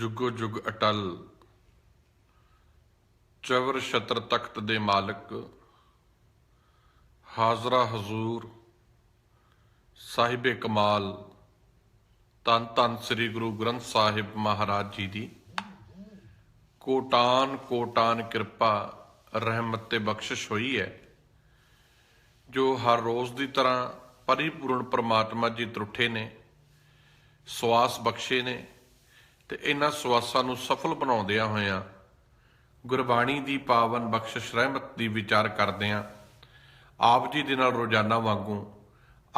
ਜੁਗੋ ਜੁਗ ਅਟਲ। ਚਵਰ ਛਤਰ ਤਖਤ ਦੇ ਮਾਲਕ। ਹਾਜ਼ਰਾ ਹਜ਼ੂਰ ਸਾਹਿਬੇ ਕਮਾਲ। ਤਨ ਤਨ ਸ੍ਰੀ ਗੁਰੂ ਗ੍ਰੰਥ ਸਾਹਿਬ ਮਹਾਰਾਜ ਜੀ ਦੀ। ਕੋਟਾਨ ਕੋਟਾਨ ਕਿਰਪਾ, ਰਹਿਮਤ ਤੇ ਬਖਸ਼ਿਸ਼ ਹੋਈ ਹੈ, ਜੋ ਹਰ ਰੋਜ਼ ਦੀ ਤਰ੍ਹਾਂ ਪਰਿਪੂਰਨ ਪ੍ਰਮਾਤਮਾ ਜੀ ਤਰੁੱਠੇ ਨੇ, ਸਵਾਸ ਬਖਸ਼ੇ ਨੇ ਤੇ ਇਹਨਾਂ ਸਵਾਸਾਂ ਨੂੰ ਸਫਲ ਬਣਾਉਂਦਿਆਂ ਹੋਇਆਂ ਗੁਰਬਾਣੀ ਦੀ ਪਾਵਨ ਬਖਸ਼ਿਸ਼ ਰਹਿਮਤ ਦੀ ਵਿਚਾਰ ਕਰਦਿਆਂ ਆਪ ਜੀ ਦੇ ਨਾਲ ਰੋਜ਼ਾਨਾ ਵਾਂਗੂ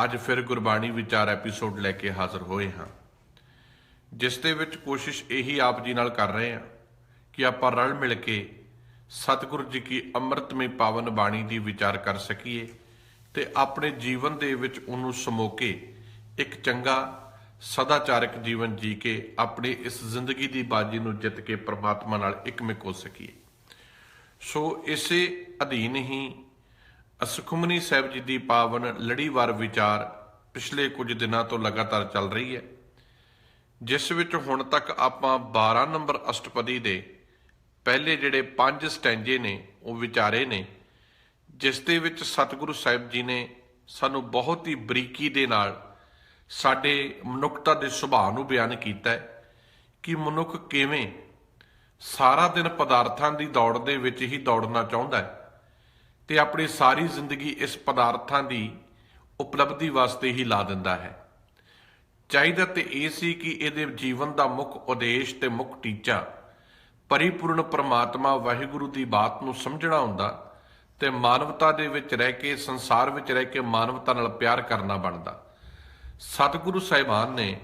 ਅੱਜ ਫਿਰ ਗੁਰਬਾਣੀ ਵਿਚਾਰ ਐਪੀਸੋਡ ਲੈ ਕੇ ਹਾਜ਼ਰ ਹੋਏ ਹਾਂ। ਜਿਸ ਦੇ ਵਿੱਚ ਕੋਸ਼ਿਸ਼ ਇਹੀ ਆਪ ਜੀ ਨਾਲ ਕਰ ਰਹੇ ਹਾਂ ਕਿ ਆਪਾਂ ਰਲ ਮਿਲ ਕੇ ਸਤਿਗੁਰੂ ਜੀ ਕੀ ਅੰਮ੍ਰਿਤਮਈ ਪਾਵਨ ਬਾਣੀ ਦੀ ਵਿਚਾਰ ਕਰ ਸਕੀਏ ਤੇ ਆਪਣੇ ਜੀਵਨ ਦੇ ਵਿੱਚ ਉਹਨੂੰ ਸਮੋਕੇ ਇੱਕ ਚੰਗਾ ਸਦਾਚਾਰਕ ਜੀਵਨ ਜੀ ਕੇ ਆਪਣੀ ਇਸ ਜ਼ਿੰਦਗੀ ਦੀ ਬਾਜੀ ਨੂੰ ਜਿੱਤ ਕੇ ਪ੍ਰਮਾਤਮਾ ਨਾਲ ਇੱਕਮਿਕ ਹੋ ਸਕੀਏ। ਸੋ ਇਸੇ ਅਧੀਨ ਹੀ ਅਸਖੁਮਨੀ ਸਾਹਿਬ ਜੀ ਦੀ ਪਾਵਨ ਲੜੀਵਾਰ ਵਿਚਾਰ ਪਿਛਲੇ ਕੁਝ ਦਿਨਾਂ ਤੋਂ ਲਗਾਤਾਰ ਚੱਲ ਰਹੀ ਹੈ। ਜਿਸ ਵਿੱਚ ਹੁਣ ਤੱਕ ਆਪਾਂ 12 ਨੰਬਰ ਅਸ਼ਟਪਦੀ ਦੇ ਪਹਿਲੇ ਜਿਹੜੇ ਪੰਜ ਸਟੈਂਜੇ ਨੇ, ਉਹ ਵਿਚਾਰੇ ਨੇ, ਜਿਸ ਦੇ ਵਿੱਚ ਸਤਿਗੁਰੂ ਸਾਹਿਬ ਜੀ ਨੇ ਸਾਨੂੰ ਬਹੁਤ ਹੀ ਬਰੀਕੀ ਦੇ ਨਾਲ ਸਾਡੇ ਮਨੁੱਖਤਾ ਦੇ ਸੁਭਾਅ ਨੂੰ ਬਿਆਨ ਕੀਤਾ ਹੈ ਕਿ ਮਨੁੱਖ ਕਿਵੇਂ ਸਾਰਾ ਦਿਨ ਪਦਾਰਥਾਂ ਦੀ ਦੌੜ ਦੇ ਵਿੱਚ ਹੀ ਦੌੜਨਾ ਚਾਹੁੰਦਾ ਹੈ ਤੇ ਆਪਣੀ ਸਾਰੀ ਜ਼ਿੰਦਗੀ ਇਸ ਪਦਾਰਥਾਂ ਦੀ ਉਪਲਬਧੀ ਵਾਸਤੇ ਹੀ ਲਾ ਦਿੰਦਾ ਹੈ। ਚਾਹੀਦਾ ਤੇ ਇਹ ਸੀ ਕਿ ਇਹਦੇ ਜੀਵਨ ਦਾ ਮੁੱਖ ਉਦੇਸ਼ ਤੇ ਮੁੱਖ ਟੀਚਾ ਪਰਿਪੂਰਨ ਪ੍ਰਮਾਤਮਾ ਵਾਹਿਗੁਰੂ ਦੀ ਬਾਤ ਨੂੰ ਸਮਝਣਾ ਹੁੰਦਾ ਤੇ ਮਾਨਵਤਾ ਦੇ ਵਿੱਚ ਰਹਿ ਕੇ ਸੰਸਾਰ ਵਿੱਚ ਰਹਿ ਕੇ ਮਾਨਵਤਾ ਨਾਲ ਪਿਆਰ ਕਰਨਾ ਬਣਦਾ। ਸਤਿਗੁਰੂ ਸਾਹਿਬਾਨ ਨੇ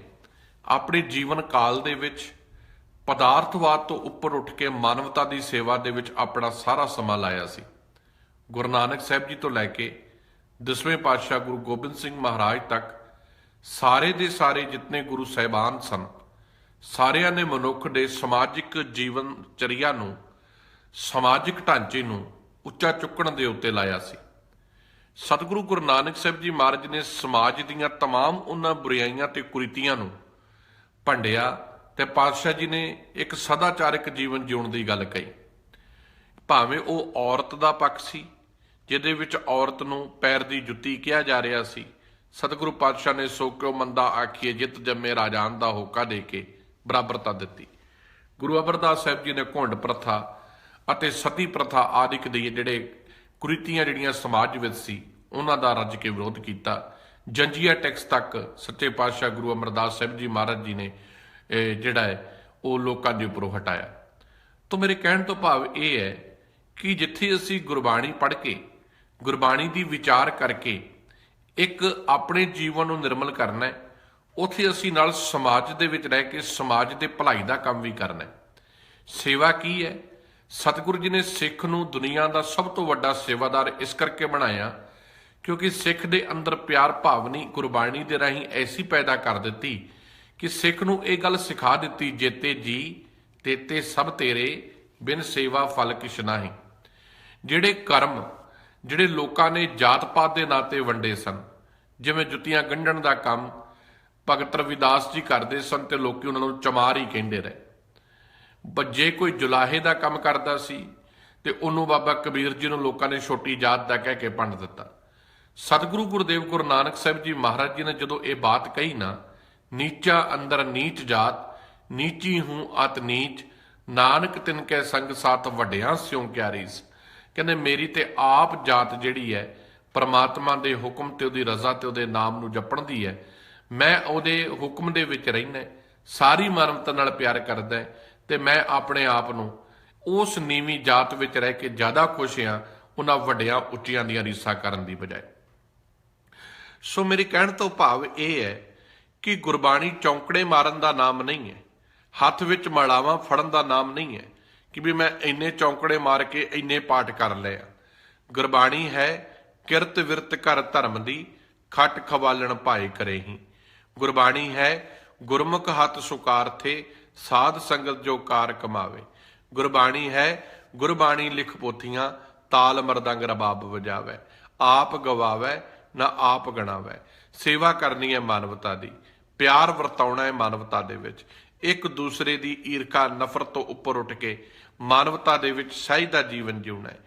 ਆਪਣੇ ਜੀਵਨ ਕਾਲ ਦੇ ਵਿੱਚ ਪਦਾਰਥਵਾਦ ਤੋਂ ਉੱਪਰ ਉੱਠ ਕੇ ਮਾਨਵਤਾ ਦੀ ਸੇਵਾ ਦੇ ਵਿੱਚ ਆਪਣਾ ਸਾਰਾ ਸਮਾਂ ਲਾਇਆ ਸੀ। ਗੁਰੂ ਨਾਨਕ ਸਾਹਿਬ ਜੀ ਤੋਂ ਲੈ ਕੇ ਦਸਵੇਂ ਪਾਤਸ਼ਾਹ ਗੁਰੂ ਗੋਬਿੰਦ ਸਿੰਘ ਮਹਾਰਾਜ ਤੱਕ ਸਾਰੇ ਦੇ ਸਾਰੇ ਜਿਤਨੇ ਗੁਰੂ ਸਾਹਿਬਾਨ ਸਨ, ਸਾਰਿਆਂ ਨੇ ਮਨੁੱਖ ਦੇ ਸਮਾਜਿਕ ਜੀਵਨ ਚਰਿਆ ਨੂੰ, ਸਮਾਜਿਕ ਢਾਂਚੇ ਨੂੰ ਉੱਚਾ ਚੁੱਕਣ ਦੇ ਉੱਤੇ ਲਾਇਆ ਸੀ। ਸਤਿਗੁਰੂ ਗੁਰੂ ਨਾਨਕ ਸਾਹਿਬ ਜੀ ਮਹਾਰਾਜ ਨੇ ਸਮਾਜ ਦੀਆਂ तमाम ਉਹਨਾਂ ਬੁਰਾਈਆਂ ਤੇ ਕੁਰੀਤੀਆਂ ਨੂੰ ਭੰਡਿਆ ਤੇ ਪਾਤਸ਼ਾਹ ਜੀ ਨੇ ਇੱਕ ਸਦਾਚਾਰਕ ਜੀਵਨ ਜਿਉਣ ਦੀ ਗੱਲ ਕਹੀ ਭਾਵੇਂ ਉਹ ਔਰਤ ਦਾ ਪੱਖ ਸੀ ਜਿਹਦੇ ਵਿੱਚ ਔਰਤ ਨੂੰ ਪੈਰ ਦੀ ਜੁੱਤੀ ਕਿਹਾ ਜਾ ਰਿਹਾ ਸੀ ਸਤਿਗੁਰੂ ਪਾਤਸ਼ਾਹ ਨੇ ਸੋ ਕਿਉ ਮੰਦਾ ਆਖੀਏ ਜਿਤ ਜੰਮੇ ਰਾਜਾਨ ਦਾ ਹੋਕਾ ਦੇ ਕੇ ਬਰਾਬਰਤਾ ਦਿੱਤੀ ਗੁਰੂ ਅਮਰਦਾਸ ਸਾਹਿਬ ਜੀ ਨੇ ਘੁੰਡ ਪ੍ਰਥਾ ਅਤੇ ਸਤੀ ਪ੍ਰਥਾ ਆਦਿਕ ਦੇ ਜਿਹੜੇ ਕੁਰੀਤੀਆਂ ਜਿਹੜੀਆਂ ਸਮਾਜ ਵਿੱਚ ਸੀ, ਉਹਨਾਂ ਦਾ ਰੱਜ ਕੇ ਵਿਰੋਧ ਕੀਤਾ। ਜੰਜੀਆ ਟੈਕਸ ਤੱਕ ਸੱਚੇ ਪਾਤਸ਼ਾਹ ਗੁਰੂ ਅਮਰਦਾਸ ਸਾਹਿਬ ਜੀ ਮਹਾਰਾਜ ਜੀ ਨੇ ਜਿਹੜਾ ਹੈ, ਉਹ ਲੋਕਾਂ ਦੇ ਉੱਪਰੋਂ ਹਟਾਇਆ। ਤੋਂ ਮੇਰੇ ਕਹਿਣ ਤੋਂ ਭਾਵ ਇਹ ਹੈ ਕਿ ਜਿੱਥੇ ਅਸੀਂ ਗੁਰਬਾਣੀ ਪੜ੍ਹ ਕੇ, ਗੁਰਬਾਣੀ ਦੀ ਵਿਚਾਰ ਕਰਕੇ ਇੱਕ ਆਪਣੇ ਜੀਵਨ ਨੂੰ ਨਿਰਮਲ ਕਰਨਾ ਹੈ, ਉਥੇ ਅਸੀਂ ਨਾਲ ਸਮਾਜ ਦੇ ਵਿੱਚ ਰਹਿ ਕੇ ਸਮਾਜ ਦੇ ਭਲਾਈ ਦਾ ਕੰਮ ਵੀ ਕਰਨਾ ਹੈ। ਸੇਵਾ ਕੀ ਹੈ? ਸਤਿਗੁਰੂ ਜੀ ਨੇ ਸਿੱਖ ਨੂੰ ਦੁਨੀਆ ਦਾ ਸਭ ਤੋਂ ਵੱਡਾ ਸੇਵਾਦਾਰ ਇਸ ਕਰਕੇ ਬਣਾਇਆ ਕਿਉਂਕਿ ਸਿੱਖ ਦੇ ਅੰਦਰ ਪਿਆਰ, ਭਾਵਨੀ, ਗੁਰਬਾਣੀ ਦੇ ਰਾਹੀਂ ਐਸੀ ਪੈਦਾ ਕਰ ਦਿੱਤੀ ਕਿ ਸਿੱਖ ਨੂੰ ਇਹ ਗੱਲ ਸਿਖਾ ਦਿੱਤੀ, ਜੇਤੇ ਜੀ, ਤੇਤੇ ਸਭ ਤੇਰੇ, ਬਿਨ ਸੇਵਾ ਫਲ ਕਿਛ ਨਾਹੀ। ਜਿਹੜੇ ਕਰਮ, ਜਿਹੜੇ ਲੋਕਾਂ ਨੇ ਜਾਤ ਪਾਤ ਦੇ ਨਾਂ ਤੇ ਵੰਡੇ ਸਨ, ਜਿਵੇਂ ਜੁੱਤੀਆਂ ਗੰਢਣ ਦਾ ਕੰਮ, ਭਗਤ ਰਵਿਦਾਸ ਜੀ ਕਰਦੇ ਸਨ ਤੇ ਲੋਕੀ ਉਹਨਾਂ ਨੂੰ ਚਮਾਰ ਹੀ ਕਹਿੰਦੇ ਰਹੇ। ਜੇ ਕੋਈ ਜੁਲਾਹੇ ਦਾ ਕੰਮ ਕਰਦਾ ਸੀ ਤੇ ਉਹਨੂੰ ਬਾਬਾ ਕਬੀਰ ਜੀ ਨੂੰ ਲੋਕਾਂ ਨੇ ਛੋਟੀ ਜਾਤ ਦਾ ਕਹਿ ਕੇ ਪੰਡ ਦਿੱਤਾ। ਸਤਿਗੁਰੂ ਗੁਰਦੇਵ ਗੁਰੂ ਨਾਨਕ ਸਾਹਿਬ ਜੀ ਮਹਾਰਾਜ ਜੀ ਨੇ ਜਦੋਂ ਇਹ ਬਾਤ ਕਹੀ ਨਾ, ਨੀਚਾ ਅੰਦਰ ਨੀਚ ਜਾਤ, ਨੀਚੀ ਹੂੰ ਅਤ ਨੀਚ, ਨਾਨਕ ਤਿਨ ਕੈ ਸੰਗ ਸਾਥ ਵੱਡਿਆਂ ਸਿਉ ਕਿਆਰੀਸ। ਕਹਿੰਦੇ, ਮੇਰੀ ਤੇ ਆਪ ਜਾਤ ਜਿਹੜੀ ਹੈ, ਪਰਮਾਤਮਾ ਦੇ ਹੁਕਮ ਤੇ ਉਹਦੀ ਰਜ਼ਾ ਤੇ ਉਹਦੇ ਨਾਮ ਨੂੰ ਜਪਣ ਦੀ ਹੈ। ਮੈਂ ਉਹਦੇ ਹੁਕਮ ਦੇ ਵਿੱਚ ਰਹਿਣਾ ਸਾਰੀ ਮਾਨਵਤਾ ਨਾਲ ਪਿਆਰ ਕਰਦਾ ਤੇ ਮੈਂ ਆਪਣੇ ਆਪ ਨੂੰ ਉਸ ਨੀਵੀਂ ਜਾਤ ਵਿੱਚ ਰਹਿ ਕੇ ਜ਼ਿਆਦਾ ਖੁਸ਼ ਹਾਂ, ਉਹਨਾਂ ਵੱਡਿਆਂ ਉੱਚੀਆਂ ਦੀਆਂ ਰੀਸਾਂ ਕਰਨ ਦੀ ਬਜਾਏ। ਸੋ ਮੇਰੇ ਕਹਿਣ ਤੋਂ ਭਾਵ ਇਹ ਹੈ ਕਿ ਗੁਰਬਾਣੀ ਚੌਂਕੜੇ ਮਾਰਨ ਦਾ ਨਾਮ ਨਹੀਂ ਹੈ, ਹੱਥ ਵਿੱਚ ਮਲਾਵਾਂ ਫੜਨ ਦਾ ਨਾਮ ਨਹੀਂ ਹੈ ਕਿ ਵੀ ਮੈਂ ਇੰਨੇ ਚੌਂਕੜੇ ਮਾਰ ਕੇ ਇੰਨੇ ਪਾਠ ਕਰ ਲਿਆ ਗੁਰਬਾਣੀ ਹੈ ਕਿਰਤ ਵਿਰਤ ਕਰ ਧਰਮ ਦੀ, ਖੱਟ ਖਵਾਲਣ ਭਾਏ ਕਰੇ ਹੀ ਗੁਰਬਾਣੀ ਹੈ ਗੁਰਮੁਖ ਹੱਥ ਸੁਕਾਰਥੇ ਸਾਧ ਸੰਗਤ ਜੋ ਕਾਰ ਕਮਾਵੇ। ਗੁਰਬਾਣੀ ਹੈ, ਗੁਰਬਾਣੀ ਲਿਖ ਪੋਥੀਆਂ, ਤਾਲ ਮਰਦੰਗ ਰਬਾਬ ਵਜਾਵੇ। ਆਪ ਗਵਾਵੇ, ਨਾ ਆਪ ਗਣਾਵੇ। ਸੇਵਾ ਕਰਨੀ ਹੈ ਮਾਨਵਤਾ ਦੀ, ਪਿਆਰ ਵਰਤਾਉਣਾ ਹੈ ਮਾਨਵਤਾ ਦੇ ਵਿੱਚ। ਇੱਕ ਦੂਸਰੇ ਦੀ ਈਰਖਾ, ਨਫ਼ਰਤ ਤੋਂ ਉੱਪਰ ਉੱਠ ਕੇ ਮਾਨਵਤਾ ਦੇ ਵਿੱਚ ਸਹੀ ਦਾ ਜੀਵਨ ਜਿਉਣਾ ਹੈ।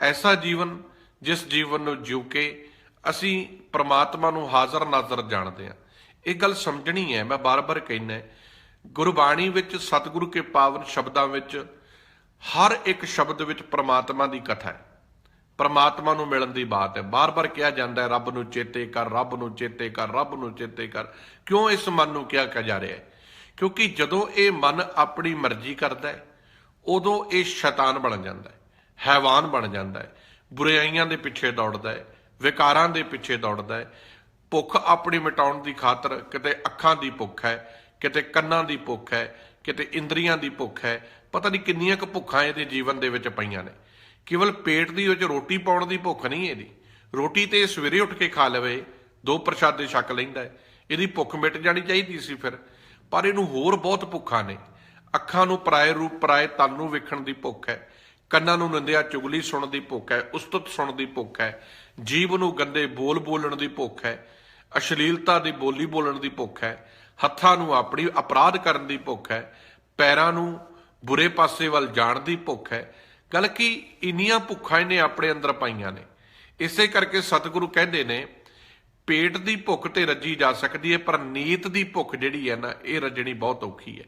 ਐਸਾ ਜੀਵਨ, ਜਿਸ ਜੀਵਨ ਨੂੰ ਜਿਉ ਕੇ ਅਸੀਂ ਪ੍ਰਮਾਤਮਾ ਨੂੰ ਹਾਜ਼ਰ ਨਾਜ਼ਰ ਜਾਣਦੇ ਹਾਂ। ਇਹ ਗੱਲ ਸਮਝਣੀ ਹੈ, ਮੈਂ ਬਾਰ-ਬਾਰ ਕਹਿੰਦਾ ਗੁਰਬਾਣੀ ਵਿੱਚ, ਸਤਿਗੁਰੂ ਕੇ ਪਾਵਨ ਸ਼ਬਦਾਂ ਵਿੱਚ, ਹਰ ਇੱਕ ਸ਼ਬਦ ਵਿੱਚ ਪ੍ਰਮਾਤਮਾ ਦੀ ਕਥਾ ਹੈ। ਪਰਮਾਤਮਾ ਨੂੰ ਮਿਲਣ ਦੀ ਬਾਤ ਹੈ। ਬਾਰ-ਬਾਰ ਕਿਹਾ ਜਾਂਦਾ ਹੈ, ਰੱਬ ਨੂੰ ਚੇਤੇ ਕਰ, ਰੱਬ ਨੂੰ ਚੇਤੇ ਕਰ, ਰੱਬ ਨੂੰ ਚੇਤੇ ਕਰ। ਕਿਉਂ ਇਸ ਮਨ ਨੂੰ ਕਿਹਾ ਕਿਹਾ ਜਾ ਰਿਹਾ ਹੈ? ਕਿਉਂਕਿ ਜਦੋਂ ਇਹ ਮਨ ਆਪਣੀ ਮਰਜ਼ੀ ਕਰਦਾ ਹੈ, ਉਦੋਂ ਇਹ ਸ਼ੈਤਾਨ ਬਣ ਜਾਂਦਾ ਹੈ, ਹੈਵਾਨ ਬਣ ਜਾਂਦਾ ਹੈ, ਬੁਰਾਈਆਂ ਦੇ ਪਿੱਛੇ ਦੌੜਦਾ ਹੈ, ਵਿਕਾਰਾਂ ਦੇ ਪਿੱਛੇ ਦੌੜਦਾ ਹੈ। ਭੁੱਖ ਆਪਣੀ ਮਿਟਾਉਣ ਦੀ ਖਾਤਰ ਕਿਤੇ ਅੱਖਾਂ ਦੀ ਭੁੱਖ ਹੈ ਕਿਤੇ ਕੰਨਾਂ ਦੀ ਭੁੱਖ ਹੈ, ਕਿਤੇ ਇੰਦਰੀਆਂ ਦੀ ਭੁੱਖ ਹੈ, ਪਤਾ ਨਹੀਂ ਕਿੰਨੀਆਂ ਕੁ ਭੁੱਖਾਂ ਇਹਦੇ ਜੀਵਨ ਦੇ ਵਿੱਚ ਪਈਆਂ ਨੇ। ਕੇਵਲ ਪੇਟ ਦੀ ਵਿੱਚ ਰੋਟੀ ਪਾਉਣ ਦੀ ਭੁੱਖ ਨਹੀਂ ਇਹਦੀ। ਰੋਟੀ ਤੇ ਇਹ ਸਵੇਰੇ ਉੱਠ ਕੇ ਖਾ ਲਵੇ, ਦੋ ਪ੍ਰਸ਼ਾਦੇ ਛਕ ਲੈਂਦਾ ਹੈ। ਇਹਦੀ ਭੁੱਖ ਮਿਟ ਜਾਣੀ ਚਾਹੀਦੀ ਸੀ ਫਿਰ, ਪਰ ਇਹਨੂੰ ਹੋਰ ਬਹੁਤ ਭੁੱਖਾਂ ਨੇ। ਅੱਖਾਂ ਨੂੰ ਪਰਾਏ ਰੂਪ, ਪਰਾਏ ਤਨ ਨੂੰ ਵੇਖਣ ਦੀ ਭੁੱਖ ਹੈ। ਕੰਨਾਂ ਨੂੰ ਨਿੰਦਿਆ, ਚੁਗਲੀ ਸੁਣਨ ਦੀ ਭੁੱਖ ਹੈ। ਉਸਤਤ ਸੁਣਨ ਦੀ ਭੁੱਖ ਹੈ। ਜੀਵ ਨੂੰ ਗੰਦੇ ਬੋਲ ਬੋਲਣ ਦੀ ਭੁੱਖ ਹੈ। ਅਸ਼ਲੀਲਤਾ ਦੀ ਬੋਲੀ ਬੋਲਣ ਦੀ ਭੁੱਖ ਹੈ। ਹੱਥਾਂ ਨੂੰ ਆਪਣੀ ਅਪਰਾਧ ਕਰਨ ਦੀ ਭੁੱਖ ਹੈ, ਪੈਰਾਂ ਨੂੰ ਬੁਰੇ ਪਾਸੇ ਵੱਲ ਜਾਣ ਦੀ ਭੁੱਖ ਹੈ। ਗੱਲ ਕਿ, ਇੰਨੀਆਂ ਭੁੱਖਾਂ ਇਹਨੇ ਆਪਣੇ ਅੰਦਰ ਪਾਈਆਂ ਨੇ। ਇਸੇ ਕਰਕੇ ਸਤਿਗੁਰੂ ਕਹਿੰਦੇ ਨੇ, ਪੇਟ ਦੀ ਭੁੱਖ ਤੇ ਰੱਜੀ ਜਾ ਸਕਦੀ ਹੈ, ਪਰ ਨੀਤ ਦੀ ਭੁੱਖ ਜਿਹੜੀ ਹੈ ਨਾ, ਇਹ ਰੱਜਣੀ ਬਹੁਤ ਔਖੀ ਹੈ।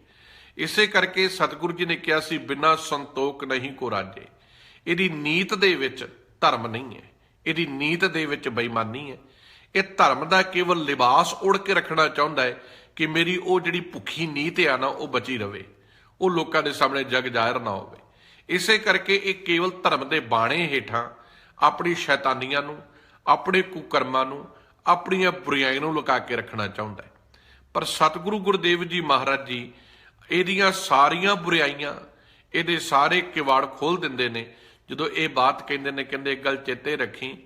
ਇਸੇ ਕਰਕੇ ਸਤਿਗੁਰੂ ਜੀ ਨੇ ਕਿਹਾ ਸੀ, ਬਿਨਾਂ ਸੰਤੋਖ ਨਹੀਂ ਕੋ ਰਾਜੇ। ਇਹਦੀ ਨੀਤ ਦੇ ਵਿੱਚ ਧਰਮ ਨਹੀਂ ਹੈ। ਇਹਦੀ ਨੀਤ ਦੇ ਵਿੱਚ ਬੇਈਮਾਨੀ ਹੈ। ਇਹ ਧਰਮ ਦਾ ਕੇਵਲ ਲਿਬਾਸ ਉੜ ਕੇ ਰੱਖਣਾ ਚਾਹੁੰਦਾ ਹੈ ਕਿ ਮੇਰੀ ਉਹ ਜਿਹੜੀ ਭੁੱਖੀ ਨੀਤ ਆ ਨਾ, ਉਹ ਬਚੀ ਰਵੇ। ਉਹ ਲੋਕਾਂ ਦੇ ਸਾਹਮਣੇ ਜਗ ਜ਼ਾਹਿਰ ਨਾ ਹੋਵੇ। ਇਸੇ ਕਰਕੇ ਇਹ ਕੇਵਲ ਧਰਮ ਦੇ ਬਾਣੇ ਹੇਠਾਂ ਆਪਣੀ ਸ਼ੈਤਾਨੀਆਂ ਨੂੰ, ਆਪਣੇ ਕੁਕਰਮਾਂ ਨੂੰ, ਆਪਣੀਆਂ ਬੁਰਾਈਆਂ ਨੂੰ ਲੁਕਾ ਕੇ ਰੱਖਣਾ ਚਾਹੁੰਦਾ ਹੈ। ਪਰ ਸਤਿਗੁਰੂ ਗੁਰਦੇਵ ਜੀ ਮਹਾਰਾਜ ਜੀ ਇਹਦੀਆਂ ਸਾਰੀਆਂ ਬੁਰਾਈਆਂ ਇਹਦੇ ਸਾਰੇ ਕਿਵਾੜ ਖੋਲ ਦਿੰਦੇ ਨੇ। ਜਦੋਂ ਇਹ ਬਾਤ ਕਹਿੰਦੇ ਨੇ, ਕਹਿੰਦੇ ਇੱਕ ਗੱਲ ਚੇਤੇ ਰੱਖੀ,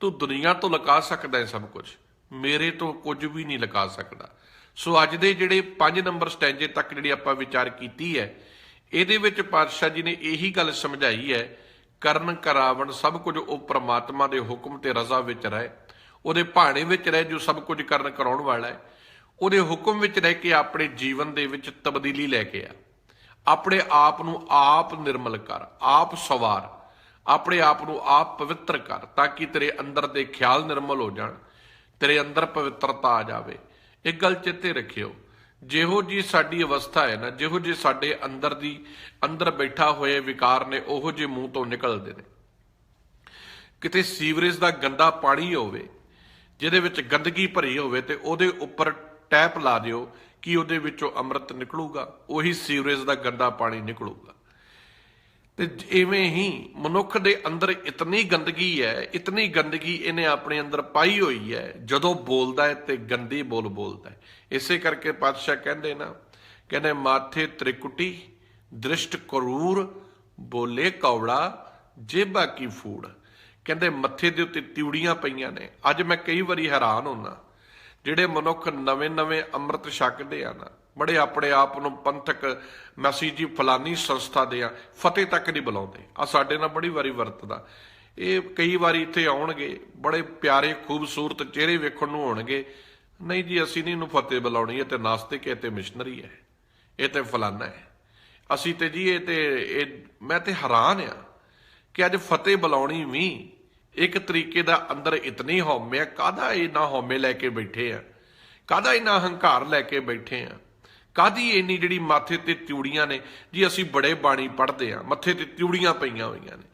ਤੂੰ ਦੁਨੀਆ ਤੋਂ ਲੁਕਾ ਸਕਦਾ ਹੈ ਸਭ ਕੁਝ। ਮੇਰੇ ਤੋਂ ਕੁਝ ਵੀ ਨਹੀਂ ਲੁਕਾ ਸਕਦਾ। ਸੋ ਅੱਜ ਦੇ ਜਿਹੜੇ 5 ਨੰਬਰ ਸਟੈਂਜੇ ਤੱਕ ਜਿਹੜੀ ਆਪਾਂ ਵਿਚਾਰ ਕੀਤੀ ਹੈ, ਇਹਦੇ ਵਿੱਚ ਪਾਤਸ਼ਾਹ ਜੀ ਨੇ ਇਹੀ ਗੱਲ ਸਮਝਾਈ ਹੈ, ਕਰਨ ਕਰਾਵਣ ਸਭ ਕੁਝ ਉਹ ਪ੍ਰਮਾਤਮਾ ਦੇ ਹੁਕਮ ਤੇ ਰਜ਼ਾ ਵਿੱਚ ਰਹੇ, ਉਹਦੇ ਭਾਣੇ ਵਿੱਚ ਰਹੇ ਜੋ ਸਭ ਕੁਝ ਕਰਨ ਕਰਾਉਣ ਵਾਲਾ ਹੈ, ਉਹਦੇ ਹੁਕਮ ਵਿੱਚ ਰਹਿ ਕੇ ਆਪਣੇ ਜੀਵਨ ਦੇ ਵਿੱਚ ਤਬਦੀਲੀ ਲੈ ਕੇ ਆ, ਆਪਣੇ ਆਪ ਨੂੰ ਆਪ ਨਿਰਮਲ ਕਰ, ਆਪ ਸਵਾਰ, ਆਪਣੇ ਆਪ ਨੂੰ ਆਪ ਪਵਿੱਤਰ ਕਰ, ਤਾਂ ਕਿ ਤੇਰੇ ਅੰਦਰ ਦੇ ਖਿਆਲ ਨਿਰਮਲ ਹੋ ਜਾਣ, ਤੇਰੇ ਅੰਦਰ ਪਵਿੱਤਰਤਾ ਆ ਜਾਵੇ। ਇੱਕ ਗੱਲ ਚੇਤੇ ਰੱਖਿਓ, ਜਿਹੋ ਜੀ ਸਾਡੀ ਅਵਸਥਾ ਹੈ ਨਾ, ਜਿਹੋ ਜੀ ਸਾਡੇ ਅੰਦਰ ਦੀ, ਅੰਦਰ ਬੈਠਾ ਹੋਏ ਵਿਕਾਰ ਨੇ, ਉਹੋ ਜਿਹੇ ਮੂੰਹ ਤੋਂ ਨਿਕਲਦੇ ਨੇ। ਕਿਤੇ ਸੀਵਰੇਜ ਦਾ ਗੰਦਾ ਪਾਣੀ ਹੋਵੇ, ਜਿਹਦੇ ਵਿੱਚ ਗੰਦਗੀ ਭਰੀ ਹੋਵੇ, ਤੇ ਉਹਦੇ ਉੱਪਰ ਟੈਪ ਲਾ ਦਿਓ ਕਿ ਉਹਦੇ ਵਿੱਚੋਂ ਅੰਮ੍ਰਿਤ ਨਿਕਲੂਗਾ, ਉਹੀ ਸੀਵਰੇਜ ਦਾ ਗੰਦਾ ਪਾਣੀ ਨਿਕਲੂਗਾ। ਤੇ ਇਵੇਂ ਹੀ ਮਨੁੱਖ ਦੇ ਅੰਦਰ ਇਤਨੀ ਗੰਦਗੀ ਹੈ, ਇਤਨੀ ਗੰਦਗੀ ਇਹਨੇ ਆਪਣੇ ਅੰਦਰ ਪਾਈ ਹੋਈ ਹੈ, ਜਦੋਂ ਬੋਲਦਾ ਹੈ ਤੇ ਗੰਦੀ ਬੋਲ ਬੋਲਦਾ ਹੈ। ਇਸੇ ਕਰਕੇ ਪਾਤਸ਼ਾਹ ਕਹਿੰਦੇ ਨਾ, ਕਹਿੰਦੇ ਮਾਥੇ ਤ੍ਰਿਕੁਟੀ, ਦ੍ਰਿਸ਼ਟ ਕਰੂਰ, ਬੋਲੇ ਕੌੜਾ, ਜੇਬਾ ਕੀ ਫੂੜ। ਕਹਿੰਦੇ ਮੱਥੇ ਦੇ ਉੱਤੇ ਤਿਉੜੀਆਂ ਪਈਆਂ ਨੇ। ਅੱਜ ਮੈਂ ਕਈ ਵਾਰੀ ਹੈਰਾਨ ਹੁੰਦਾ ਜਿਹੜੇ ਮਨੁੱਖ ਨਵੇਂ-ਨਵੇਂ ਅੰਮ੍ਰਿਤ ਛਕਦੇ ਆ ਨਾ ਬੜੇ ਆਪਣੇ ਆਪ ਨੂੰ ਪੰਥਕ ਮੈਸੇਜੀ ਫਲਾਨੀ ਸੰਸਥਾ ਦੇ ਆ ਫਤਿਹ ਤੱਕ ਨਹੀਂ ਬੁਲਾਉਂਦੇ। ਆ ਸਾਡੇ ਨਾਲ ਬੜੀ ਵਾਰੀ ਵਰਤਦਾ। ਇਹ ਕਈ ਵਾਰੀ ਇੱਥੇ ਆਉਣਗੇ ਬੜੇ ਪਿਆਰੇ ਖੂਬਸੂਰਤ ਚਿਹਰੇ ਵੇਖਣ ਨੂੰ ਹੋਣਗੇ। ਨਹੀਂ ਜੀ ਅਸੀਂ ਨਹੀਂ ਇਹਨੂੰ ਫਤਿਹ ਬੁਲਾਉਣੀ ਇਹ ਤੇ ਨਾਸਤਿਕ ਹੈ ਤੇ ਮਿਸ਼ਨਰੀ ਹੈ ਇਹ ਤੇ ਫਲਾਨਾ ਹੈ। ਅਸੀਂ ਤੇ ਜੀ ਇਹ ਤੇ ਇਹ ਮੈਂ ਤੇ ਹੈਰਾਨ ਆ ਕਿ ਅੱਜ ਫਤਿਹ ਬੁਲਾਉਣੀ ਵੀ ਇੱਕ ਤਰੀਕੇ ਦਾ ਅੰਦਰ ਇਤਨੀ ਹਉਮੈ ਆ, ਕਾਹਦਾ ਇਹਨਾਂ ਹਉਮੈ ਲੈ ਕੇ ਬੈਠੇ ਆ? ਕਾਹਦਾ ਇਹਨਾਂ ਹੰਕਾਰ ਲੈ ਕੇ ਬੈਠੇ ਆ? ਕਾਦੀ ਇੰਨੀ ਜਿਹੜੀ ਮਾਥੇ ਤੇ ਤਿਉੜੀਆਂ ਨੇ, ਜੀ ਅਸੀਂ ਬੜੇ ਬਾਣੀ ਪੜ੍ਹਦੇ ਆ ਮੱਥੇ ਤੇ ਤਿਉੜੀਆਂ ਪਈਆਂ ਹੋਈਆਂ ਨੇ।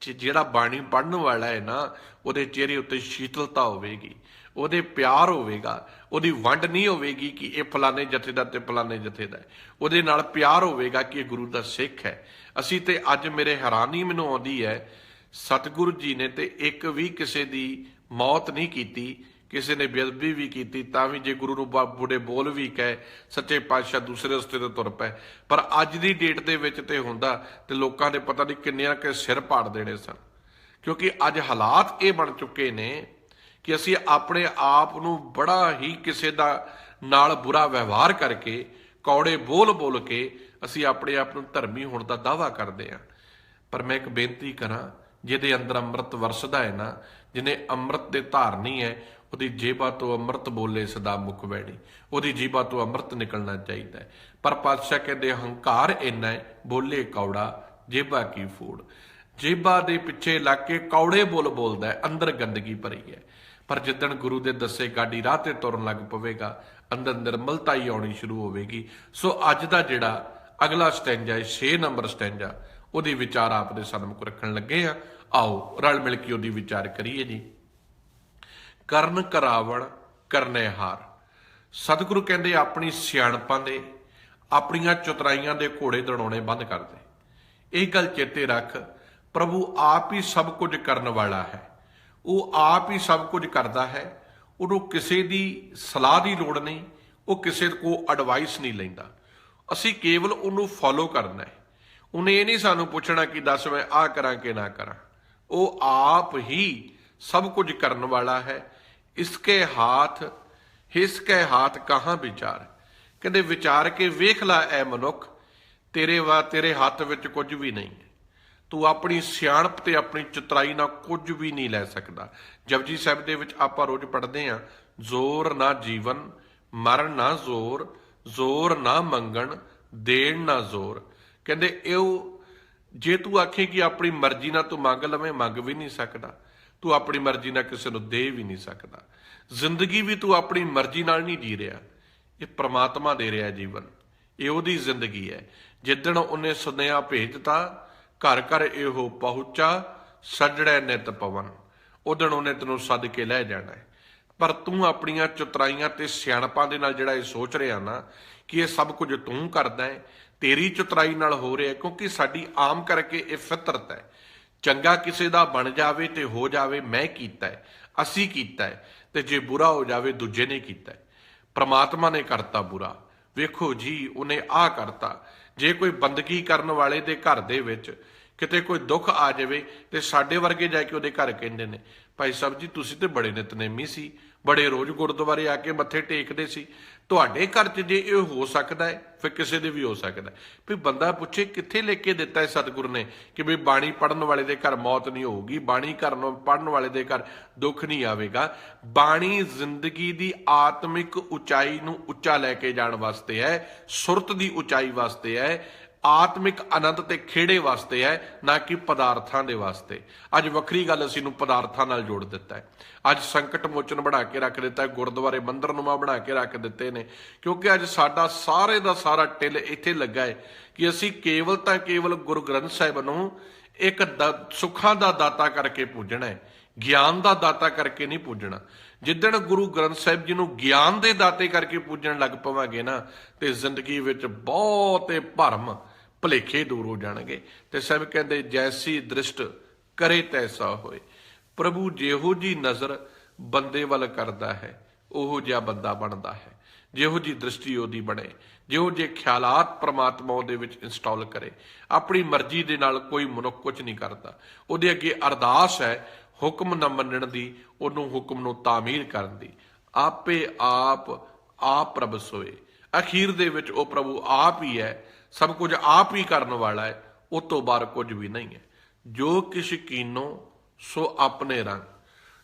ਜੇ ਜਿਹੜਾ ਬਾਣੀ ਪੜਨ ਵਾਲਾ ਹੈ ਨਾ, ਉਹਦੇ ਚਿਹਰੇ ਉੱਤੇ ਸ਼ੀਤਲਤਾ ਹੋਵੇਗੀ, ਉਹਦੇ ਪਿਆਰ ਹੋਵੇਗਾ, ਉਹਦੀ ਵੰਡ ਨਹੀਂ ਹੋਵੇਗੀ ਕਿ ਇਹ ਫਲਾਣੇ ਜਥੇ ਦਾ ਤੇ ਫਲਾਣੇ ਜਥੇ ਦਾ ਉਹਦੇ ਨਾਲ ਪਿਆਰ ਹੋਵੇਗਾ ਕਿ ਇਹ ਗੁਰੂ ਦਾ ਸਿੱਖ ਹੈ। ਅਸੀਂ ਤੇ ਅੱਜ ਮੇਰੇ ਹੈਰਾਨੀ ਮੈਨੂੰ ਆਉਂਦੀ ਹੈ, ਸਤਿਗੁਰੂ ਜੀ ਨੇ ਤੇ ਇੱਕ ਵੀ ਕਿਸੇ ਦੀ ਮੌਤ ਨਹੀਂ ਕੀਤੀ ਕਿਸੇ ਨੇ ਬੇਅਦਬੀ ਵੀ ਕੀਤੀ, ਤਾਂ ਵੀ ਜੇ ਗੁਰੂ ਨੂੰ ਬਾ- ਬੁੜੇ ਬੋਲ ਵੀ ਕਹੇ, ਸੱਚੇ ਪਾਤਸ਼ਾਹ ਦੂਸਰੇ ਰਸਤੇ ਤੇ ਤੁਰ ਪਏ। ਪਰ ਅੱਜ ਦੀ ਡੇਟ ਦੇ ਵਿੱਚ ਤੇ ਹੁੰਦਾ ਤੇ ਲੋਕਾਂ ਦੇ ਪਤਾ ਨਹੀਂ ਕਿੰਨਿਆਂ ਕੇ ਸਿਰ ਪਾੜ ਦੇਣੇ ਸਨ। ਕਿਉਂਕਿ ਅੱਜ ਹਾਲਾਤ ਇਹ ਬਣ ਚੁੱਕੇ ਨੇ ਕਿ ਅਸੀਂ ਆਪਣੇ ਆਪ ਨੂੰ ਬੜਾ ਹੀ ਕਿਸੇ ਦਾ ਨਾਲ ਬੁਰਾ ਵਿਵਹਾਰ ਕਰਕੇ, ਕੌੜੇ ਬੋਲ ਬੋਲ ਕੇ ਅਸੀਂ ਆਪਣੇ ਆਪ ਨੂੰ ਧਰਮੀ ਹੋਣ ਦਾ ਦਾਵਾ ਕਰਦੇ ਹਾਂ। ਪਰ ਮੈਂ ਇੱਕ ਬੇਨਤੀ ਕਰਾਂ, ਜਿਹਦੇ ਅੰਦਰ ਅੰਮ੍ਰਿਤ ਵਰਸਦਾ ਹੈ ਨਾ, ਜਿਹਨੇ ਅੰਮ੍ਰਿਤ ਦੇ ਧਾਰਨੀ ਹੈ ਉਹਦੀ ਜੇਬਾ ਤੋਂ ਅੰਮ੍ਰਿਤ ਬੋਲੇ ਸਦਾ ਮੁਖ ਵੈਣੀ ਉਹਦੀ ਜੀਬਾ ਤੋਂ ਅੰਮ੍ਰਿਤ ਨਿਕਲਣਾ ਚਾਹੀਦਾ ਹੈ। ਪਰ ਪਾਤਸ਼ਾਹ ਕਹਿੰਦੇ, ਹੰਕਾਰ ਇੰਨਾ ਹੈ, ਬੋਲੇ ਕੌੜਾ, ਜੇਬਾ ਕੀ ਫੂੜ? ਜੇਬਾ ਦੇ ਪਿੱਛੇ ਲੱਗ ਕੇ ਕੌੜੇ ਬੋਲ ਬੋਲਦਾ ਹੈ, ਅੰਦਰ ਗੰਦਗੀ ਭਰੀ ਹੈ। ਪਰ ਜਿੱਦਣ ਗੁਰੂ ਦੇ ਦੱਸੇ ਗਾਡੀ ਰਾਹ ਤੇ ਤੁਰਨ ਲੱਗ ਪਵੇਗਾ, ਅੰਦਰ ਨਿਰਮਲਤਾ ਹੀ ਆਉਣੀ ਸ਼ੁਰੂ ਹੋਵੇਗੀ। ਸੋ ਅੱਜ ਦਾ ਜਿਹੜਾ ਅਗਲਾ ਸਟੈਂਜਾ ਹੈ 6 ਨੰਬਰ ਸਟੈਂਜਾ ਉਹਦੀ ਵਿਚਾਰ ਆਪ ਦੇ ਸਨਮੁਖ ਰੱਖਣ ਲੱਗੇ ਆ। ਆਓ, ਰਲ ਮਿਲ ਕੇ ਉਹਦੀ ਵਿਚਾਰ ਕਰੀਏ ਜੀ। ਕਰਨ ਕਰਾਵਣ ਕਰਨੇਹਾਰ ਸਤਿਗੁਰੂ ਕਹਿੰਦੇ, ਆਪਣੀ ਸਿਆਣਪਾਂ ਦੇ, ਆਪਣੀਆਂ ਚਤਰਾਈਆਂ ਦੇ ਘੋੜੇ ਦੜਾਉਣੇ ਬੰਦ ਕਰ ਦੇ। ਇਹ ਗੱਲ ਚੇਤੇ ਰੱਖ, ਪ੍ਰਭੂ ਆਪ ਹੀ ਸਭ ਕੁਝ ਕਰਨ ਵਾਲਾ ਹੈ। ਉਹ ਆਪ ਹੀ ਸਭ ਕੁਝ ਕਰਦਾ ਹੈ। ਉਹਨੂੰ ਕਿਸੇ ਦੀ ਸਲਾਹ ਦੀ ਲੋੜ ਨਹੀਂ, ਉਹ ਕਿਸੇ ਕੋ ਐਡਵਾਈਸ ਨਹੀਂ ਲੈਂਦਾ। ਅਸੀਂ ਕੇਵਲ ਉਹਨੂੰ ਫੋਲੋ ਕਰਨਾ ਹੈ। ਉਹਨੇ ਇਹ ਨਹੀਂ ਸਾਨੂੰ ਪੁੱਛਣਾ ਕਿ ਦੱਸ ਮੈਂ ਆਹ ਕਰਾਂ ਕਿ ਨਾ ਕਰਾਂ। ਉਹ ਆਪ ਹੀ ਸਭ ਕੁਝ ਕਰਨ ਵਾਲਾ ਹੈ। ਇਸਕੇ ਹਾਥ ਹਿਸਕੇ ਹਾਥ ਕਹਾਂ ਵਿਚਾਰ? ਕਹਿੰਦੇ, ਵਿਚਾਰ ਕੇ ਵੇਖ ਲੈ ਐ ਮਨੁੱਖ, ਤੇਰੇ ਵਾ, ਤੇਰੇ ਹੱਥ ਵਿੱਚ ਕੁਝ ਵੀ ਨਹੀਂ। ਤੂੰ ਆਪਣੀ ਸਿਆਣਪ ਤੇ ਆਪਣੀ ਚਤਰਾਈ ਨਾਲ ਕੁਝ ਵੀ ਨਹੀਂ ਲੈ ਸਕਦਾ। ਜਪਜੀ ਸਾਹਿਬ ਦੇ ਵਿੱਚ ਆਪਾਂ ਰੋਜ਼ ਪੜ੍ਹਦੇ ਆਂ ਜ਼ੋਰ ਨਾ ਜੀਵਨ, ਮਰਨ ਨਾ ਜ਼ੋਰ ਜ਼ੋਰ ਨਾ ਮੰਗਣ, ਦੇਣ ਨਾ ਜ਼ੋਰ। ਕਹਿੰਦੇ ਇਹ ਜੇ ਤੂੰ ਆਖੇ ਕਿ ਆਪਣੀ ਮਰਜ਼ੀ ਨਾਲ ਤੂੰ ਮੰਗ ਲਵੇਂ, ਮੰਗ ਵੀ ਨਹੀਂ ਸਕਦਾ। ਤੂੰ ਆਪਣੀ ਮਰਜ਼ੀ ਨਾਲ ਕਿਸੇ ਨੂੰ ਦੇ ਵੀ ਨਹੀਂ ਸਕਦਾ। ਜ਼ਿੰਦਗੀ ਵੀ ਤੂੰ ਆਪਣੀ ਮਰਜ਼ੀ ਨਾਲ ਨਹੀਂ ਜੀ ਰਿਹਾ। ਇਹ ਪ੍ਰਮਾਤਮਾ ਦੇ ਰਿਹਾ ਜੀਵਨ। ਇਹ ਉਹਦੀ ਜ਼ਿੰਦਗੀ ਹੈ। ਜਿੱਦਣ ਉਹਨੇ ਸੁਨੇਹਾ ਭੇਜਤਾ ਘਰ ਘਰ ਇਹੋ ਪਹੁੰਚਾ, ਸੱਜੜੈ ਨਿਤ ਪਵਨ। ਉਦਣ ਉਹਨੇ ਤੈਨੂੰ ਸੱਦ ਕੇ ਲੈ ਜਾਣਾ ਹੈ। ਪਰ ਤੂੰ ਆਪਣੀਆਂ ਚਤਰਾਈਆਂ ਤੇ ਸਿਆਣਪਾਂ ਦੇ ਨਾਲ ਜਿਹੜਾ ਇਹ ਸੋਚ ਰਿਹਾ ਨਾ, ਕਿ ਇਹ ਸਭ ਕੁਝ ਤੂੰ ਕਰਦਾ ਹੈ, ਤੇਰੀ ਚਤਰਾਈ ਨਾਲ ਹੋ ਰਿਹਾ ਕਿਉਂਕਿ ਸਾਡੀ ਆਮ ਕਰਕੇ ਇਹ ਫਿਤਰਤ ਹੈ। ਚੰਗਾ ਕਿਸੇ ਦਾ ਬਣ ਜਾਵੇ ਤੇ ਹੋ ਜਾਵੇ, ਮੈਂ ਕੀਤਾ ਹੈ, ਅਸੀਂ ਕੀਤਾ ਹੈ, ਤੇ ਜੇ ਬੁਰਾ ਹੋ ਜਾਵੇ, ਦੂਜੇ ਨੇ ਕੀਤਾ ਹੈ। ਪ੍ਰਮਾਤਮਾ ਨੇ ਕਰਤਾ ਬੁਰਾ। ਵੇਖੋ ਜੀ, ਉਹਨੇ ਆਹ ਕਰਤਾ। ਜੇ ਕੋਈ ਬੰਦਗੀ ਕਰਨ ਵਾਲੇ ਦੇ ਘਰ ਦੇ ਵਿੱਚ ਕਿਤੇ ਕੋਈ ਦੁੱਖ ਆ ਜਾਵੇ ਤੇ ਸਾਡੇ ਵਰਗੇ ਜਾ ਕੇ ਉਹਦੇ ਘਰ ਕਹਿੰਦੇ ਨੇ, ਭਾਈ ਸਾਹਿਬ ਜੀ, ਤੁਸੀਂ ਤੇ ਬੜੇ ਨਿਤਨੇਮੀ ਸੀ, ਬੜੇ ਰੋਜ਼ ਗੁਰਦੁਆਰੇ ਆ ਕੇ ਮੱਥੇ ਟੇਕਦੇ ਸੀ ਤੁਹਾਡੇ ਘਰ 'ਚ ਜੇ ਇਹ ਹੋ ਸਕਦਾ ਹੈ, ਫਿਰ ਕਿਸੇ ਦੇ ਵੀ ਹੋ ਸਕਦਾ ਵੀ ਬੰਦਾ ਪੁੱਛੇ ਕਿੱਥੇ ਲੈ ਕੇ ਦਿੱਤਾ ਹੈ ਸਤਿਗੁਰ ਨੇ ਕਿ ਵੀ ਬਾਣੀ ਪੜਨ ਵਾਲੇ ਦੇ ਘਰ ਮੌਤ ਨਹੀਂ ਹੋਊਗੀ, ਬਾਣੀ ਕਰਨ ਪੜਨ ਵਾਲੇ ਦੇ ਘਰ ਦੁੱਖ ਨਹੀਂ ਆਵੇਗਾ। ਬਾਣੀ ਜ਼ਿੰਦਗੀ ਦੀ ਆਤਮਿਕ ਉਚਾਈ ਨੂੰ ਉੱਚਾ ਲੈ ਕੇ ਜਾਣ ਵਾਸਤੇ ਹੈ, ਸੁਰਤ ਦੀ ਉਚਾਈ ਵਾਸਤੇ ਹੈ ਆਤਮਿਕ ਆਨੰਦ ਤੇ ਖੇੜੇ ਵਾਸਤੇ ਹੈ, ਨਾ ਕਿ ਪਦਾਰਥਾਂ ਦੇ ਵਾਸਤੇ। ਅੱਜ ਵੱਖਰੀ ਗੱਲ ਅਸੀਂ ਨੂੰ ਪਦਾਰਥਾਂ ਨਾਲ ਜੋੜ ਦਿੱਤਾ ਹੈ। ਅੱਜ ਸੰਕਟ ਮੋਚਨ ਬਣਾ ਕੇ ਰੱਖ ਦਿੱਤਾ ਹੈ, ਗੁਰਦੁਆਰੇ ਮੰਦਰ ਨੂਮਾ ਬਣਾ ਕੇ ਰੱਖ ਦਿੱਤੇ ਨੇ। ਕਿਉਂਕਿ ਅੱਜ ਸਾਡਾ ਸਾਰੇ ਦਾ ਸਾਰਾ ਟਿਲ ਇੱਥੇ ਲੱਗਾ ਹੈ ਕਿ ਅਸੀਂ ਕੇਵਲ ਤਾਂ ਕੇਵਲ ਗੁਰੂ ਗ੍ਰੰਥ ਸਾਹਿਬ ਨੂੰ ਇੱਕ ਦ- ਸੁੱਖਾਂ ਦਾ ਦਾਤਾ ਕਰਕੇ ਪੂਜਣਾ ਹੈ, ਗਿਆਨ ਦਾ ਦਾਤਾ ਕਰਕੇ ਨਹੀਂ ਪੂਜਣਾ। ਜਿੱਦਣ ਗੁਰੂ ਗ੍ਰੰਥ ਸਾਹਿਬ ਜੀ ਨੂੰ ਗਿਆਨ ਦੇ ਦਾਤੇ ਕਰਕੇ ਪੂਜਣ ਲੱਗ ਪਵਾਂਗੇ ਨਾ, ਤੇ ਜ਼ਿੰਦਗੀ ਵਿੱਚ ਬਹੁਤੇ ਭਰਮ ਭਲੇਖੇ ਦੂਰ ਹੋ ਜਾਣਗੇ। ਤੇ ਸਭ ਕਹਿੰਦੇ, ਜੈਸੀ ਦ੍ਰਿਸ਼ਟ ਕਰੇ ਤੈਸਾ ਹੋਏ। ਪ੍ਰਭੂ ਜਿਹੋ ਜੀ ਨਜ਼ਰ ਬੰਦੇ ਵੱਲ ਕਰਦਾ ਹੈ, ਉਹੋ ਜਿਹਾ ਬੰਦਾ ਬਣਦਾ ਹੈ। ਜਿਹੋ ਜੀ ਦ੍ਰਿਸ਼ਟੀ ਉਹਦੀ ਬਣੇ, ਜਿਹੋ ਜੇ ਖਿਆਲਾਤ ਪ੍ਰਮਾਤਮਾ ਉਹਦੇ ਵਿੱਚ ਇੰਸਟਾਲ ਕਰੇ। ਆਪਣੀ ਮਰਜ਼ੀ ਦੇ ਨਾਲ ਕੋਈ ਮਨੁੱਖ ਕੁਝ ਨਹੀਂ ਕਰਦਾ। ਉਹਦੇ ਅੱਗੇ ਅਰਦਾਸ ਹੈ, ਹੁਕਮ ਨਾ ਮੰਨਣ ਦੀ, ਉਹਨੂੰ ਹੁਕਮ ਨੂੰ ਤਾਮੀਰ ਕਰਨ ਦੀ। ਆਪੇ ਆਪ ਆਪ ਪ੍ਰਭ ਸੋਏ। ਅਖੀਰ ਦੇ ਵਿੱਚ ਉਹ ਪ੍ਰਭੂ ਆਪ ਹੀ ਹੈ ਸਭ ਕੁਝ ਆਪ ਹੀ ਕਰਨ ਵਾਲਾ ਹੈ ਉਹ ਤੋਂ ਬਾਹਰ ਕੁਝ ਵੀ ਨਹੀਂ ਹੈ। ਜੋ ਕਿਛ ਕੀਨੋ, ਸੋ ਆਪਣੇ ਰੰਗ।